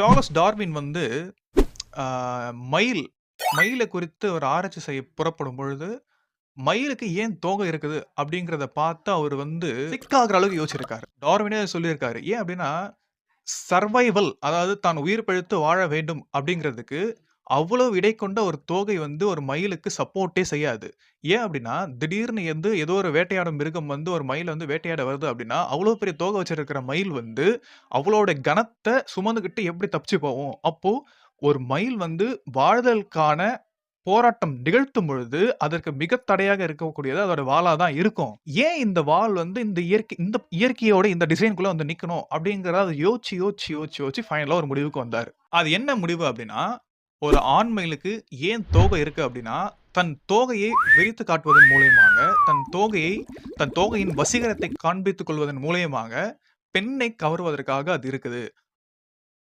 Charles Darwin வந்து மயில் மயிலை குறித்து ஒரு ஆராய்ச்சி செய்ய புறப்படும் பொழுது, மயிலுக்கு ஏன் தோகை இருக்குது அப்படிங்கிறத பார்த்து அவர் வந்து சிக்காகிற அளவுக்கு யோசிச்சிருக்காரு. டார்வினே சொல்லியிருக்காரு. ஏன் அப்படின்னா, சர்வைவல் அதாவது தான் உயிர் பிழைத்து வாழ வேண்டும் அப்படிங்கிறதுக்கு, அவ்வளவு இடை கொண்ட ஒரு தோகை வந்து ஒரு மயிலுக்கு சப்போர்ட்டே செய்யாது. ஏன் அப்படின்னா, திடீர்னு வந்து ஏதோ ஒரு வேட்டையாடும் மிருகம் வந்து ஒரு மயில வந்து வேட்டையாட வருது அப்படின்னா, அவ்வளோ பெரிய தோகை வச்சிருக்கிற மயில் வந்து, அவளோட கனத்த சுமந்துகிட்டு எப்படி தப்பிச்சு போகும்? அப்போ ஒரு மயில் வந்து வாழ்தலுக்கான போராட்டம் நிகழ்த்தும் பொழுது, அதற்கு மிக தடையாக இருக்கக்கூடியது அதோட வாலா தான் இருக்கும். ஏன் இந்த வால் வந்து இந்த இயற்கை இந்த இயற்கையோட இந்த டிசைன்குள்ள வந்து நிக்கணும் அப்படிங்கிறத யோசிச்சு, யோசிச்சு, யோசிச்சு, யோசிச்சு ஃபைனலா ஒரு முடிவுக்கு வந்தாரு. அது என்ன முடிவு அப்படின்னா, ஒரு ஆண் மயிலுக்கு ஏன் தோகை இருக்கு அப்படின்னா, தன் தோகையை விரித்து காட்டுவதன் மூலியமாக, தன் தோகையை தன் தோகையின் வசீகரத்தை காண்பித்துக் கொள்வதன் மூலியமாக, பெண்ணை கவர்வதற்காக அது இருக்குது.